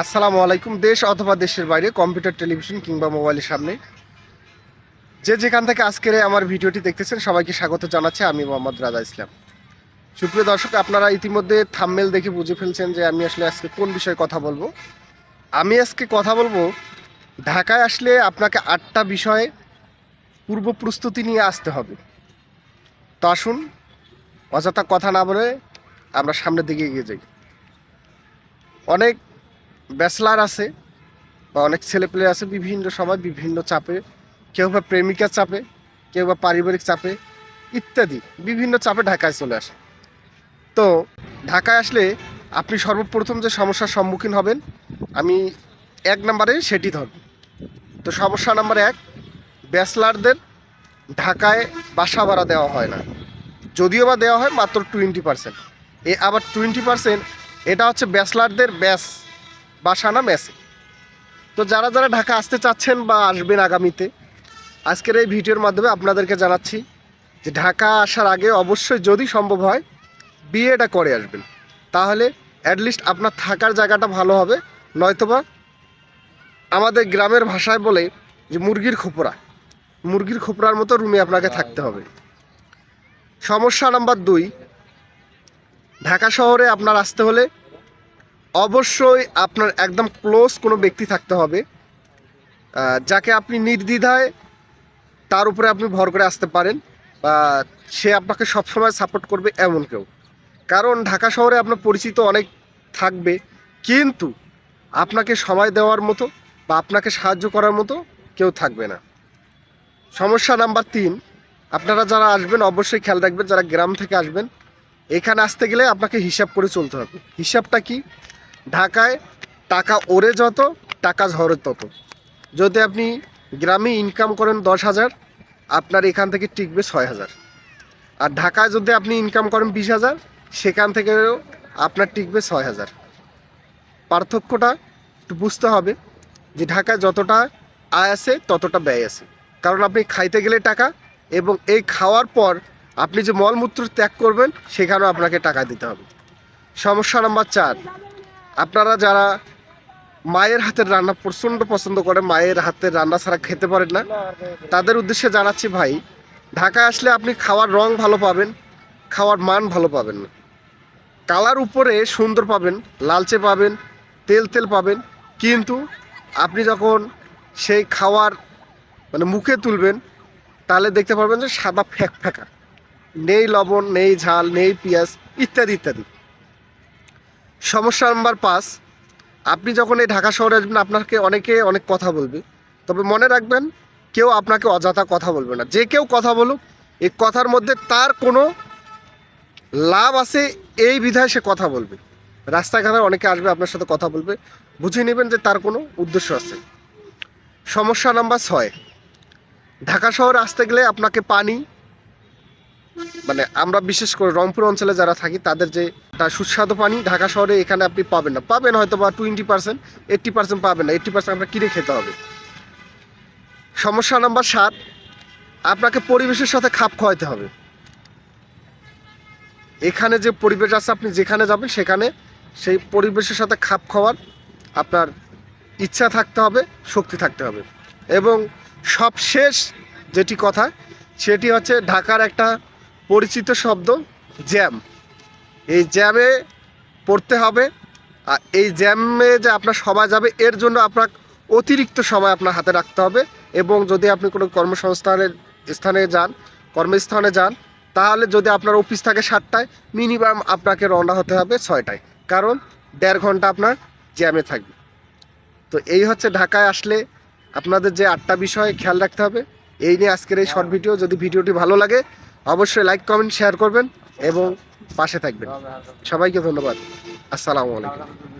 আসসালামু আলাইকুম, দেশ অথবা দেশের বাইরে, কম্পিউটার, টেলিভিশন কিংবা মোবাইলের সামনে। যে যেখান থেকে আজকের আমার ভিডিওটি দেখতেছেন, সবাইকে স্বাগত জানাচ্ছি। আমি মোহাম্মদ রাজা ইসলাম। সুপ্রিয় দর্শক, আপনারা ইতিমধ্যে থাম্মেল দেখে বুঝে ফেলছেন যে আমি আসলে আজকে কোন বিষয়ে কথা বলব। আমি আজকে কথা বলব, ঢাকায় আসলে আপনাকে আটটা বিষয়ে পূর্ব প্রস্তুতি নিয়ে আসতে হবে। তো আসুন, অযথা কথা না বলে আমরা সামনের দিকে এগিয়ে যাই। অনেক ব্যাচলার আছে বা অনেক ছেলেপেলে আছে বিভিন্ন সময় বিভিন্ন চাপে। কেউ বা প্রেমিকার চাপে, কেউ বা পারিবারিক চাপে ইত্যাদি বিভিন্ন চাপে ঢাকায় চলে আসে। তো ঢাকায় আসলে আপনি সর্বপ্রথম যে সমস্যার সম্মুখীন হবেন, আমি এক নম্বরে সেটি ধরব। তো সমস্যা নাম্বার এক, ব্যাচলারদের ঢাকায় বাসা ভাড়া দেওয়া হয় না। যদিও বা দেওয়া হয় মাত্র টোয়েন্টি পার্সেন্ট এ আবার টোয়েন্টি পার্সেন্ট এটা হচ্ছে ব্যাচলারদের ব্যাস বাসা না মেসে। তো যারা যারা ঢাকা আসতে চাচ্ছেন বা আসবেন আগামীতে, আজকের এই ভিডিওর মাধ্যমে আপনাদেরকে জানাচ্ছি যে ঢাকা আসার আগে অবশ্যই যদি সম্ভব হয় বিয়েটা করে আসবেন। তাহলে অ্যাটলিস্ট আপনার থাকার জায়গাটা ভালো হবে, নয়তোবা আমাদের গ্রামের ভাষায় বলে যে মুরগির খোপরা। মুরগির খোপরার মতো রুমে আপনাকে থাকতে হবে। সমস্যা নাম্বার দুই, ঢাকা শহরে আপনার আসতে হলে অবশ্যই আপনার একদম ক্লোজ কোনো ব্যক্তি থাকতে হবে যাকে আপনি নির্দ্বিধায় তার উপরে আপনি ভর করে আসতে পারেন বা সে আপনাকে সবসময় সাপোর্ট করবে এমন কেউ। কারণ ঢাকা শহরে আপনার পরিচিত অনেক থাকবে, কিন্তু আপনাকে সময় দেওয়ার মতো বা আপনাকে সাহায্য করার মতো কেউ থাকবে না। সমস্যা নাম্বার তিন, আপনারা যারা আসবেন অবশ্যই খেয়াল রাখবেন, যারা গ্রাম থেকে আসবেন, এখানে আসতে গেলে আপনাকে হিসাব করে চলতে হবে। হিসাবটা কি? ঢাকায় টাকা ওরে যত, টাকা ঝরে তত। যদি আপনি গ্রামে ইনকাম করেন দশ হাজার, আপনার এখান থেকে টিকবে ছয় হাজার। আর ঢাকায় যদি আপনি ইনকাম করেন বিশ হাজার, সেখান থেকেও আপনার টিকবে ছয় হাজার। পার্থক্যটা একটু বুঝতে হবে যে ঢাকায় যতটা আয় আছে, ততটা ব্যয় আছে। কারণ আপনি খাইতে গেলে টাকা এবং এই খাওয়ার পর আপনি যে মলমূত্র ত্যাগ করবেন, সেখানেও আপনাকে টাকা দিতে হবে। সমস্যা নাম্বার চার আপনারা যারা মায়ের হাতের রান্না প্রচণ্ড পছন্দ করে, মায়ের হাতের রান্না ছাড়া খেতে পারেন না, তাদের উদ্দেশ্যে জানাচ্ছি ভাই, ঢাকায় আসলে আপনি খাওয়ার রং ভালো পাবেন, খাওয়ার মান ভালো পাবেন না। কালার উপরে সুন্দর পাবেন, লালচে পাবেন, তেল তেল পাবেন, কিন্তু আপনি যখন সেই খাওয়ার মানে মুখে তুলবেন, তাহলে দেখতে পারবেন যে সাদা ফ্যাক ফ্যাকা। নেই লবণ, নেই ঝাল, নেই পেঁয়াজ, ইত্যাদি ইত্যাদি। সমস্যা নাম্বার পাঁচ, আপনি যখন এই ঢাকা শহরে আসবেন, আপনাকে অনেকে অনেক কথা বলবে। তবে মনে রাখবেন, কেউ আপনাকে অযথা কথা বলবে না। যে কেউ কথা বলুক, এই কথার মধ্যে তার কোনো লাভ আছে, এই বিধায় সে কথা বলবে। রাস্তাঘাটে অনেকে আসবে, আপনার সাথে কথা বলবে। বুঝে নেবেন যে তার কোনো উদ্দেশ্য আছে। সমস্যা নাম্বার ছয়, ঢাকা শহরে আসতে গেলে আপনাকে পানি মানে আমরা বিশেষ করে রংপুর অঞ্চলে যারা থাকি, তাদের যে একটা সুস্বাদু পানি ঢাকা শহরে এখানে আপনি পাবেন না। পাবেন হয়তো বা টোয়েন্টি পার্সেন্ট এইট্টি পার্সেন্ট পাবেন না। এইট্টি পার্সেন্ট আপনার কিনে খেতে হবে? সমস্যা নাম্বার সাত, আপনাকে পরিবেশের সাথে খাপ খাওয়াতে হবে। এখানে যে পরিবেশ আছে, আপনি যেখানে যাবেন সেখানে সেই পরিবেশের সাথে খাপ খাওয়ার আপনার ইচ্ছা থাকতে হবে, শক্তি থাকতে হবে। এবং সবশেষ যেটি কথা, সেটি হচ্ছে ঢাকার একটা পরিচিত শব্দ, জ্যাম। এই জ্যামে পড়তে হবে। আর এই জ্যামে যে আপনার সবাই যাবে এর জন্য আপনার অতিরিক্ত সময় আপনার হাতে রাখতে হবে এবং যদি আপনি কোনো কর্মসংস্থানের স্থানে যান কর্মস্থানে যান তাহলে যদি আপনার অফিস থাকে সাতটায় মিনিমাম আপনাকে রওনা হতে হবে ছয়টায়। কারণ দেড় ঘণ্টা আপনার জ্যামে থাকবে। তো এই হচ্ছে ঢাকায় আসলে আপনাদের যে আটটা বিষয় খেয়াল রাখতে হবে। এই নিয়ে আজকের এই শর্ট ভিডিও যদি ভিডিওটি ভালো লাগে অবশ্যই লাইক কমেন্ট শেয়ার করবেন এবং পাশে থাকবেন। সবাইকে ধন্যবাদ। আসসালামু আলাইকুম।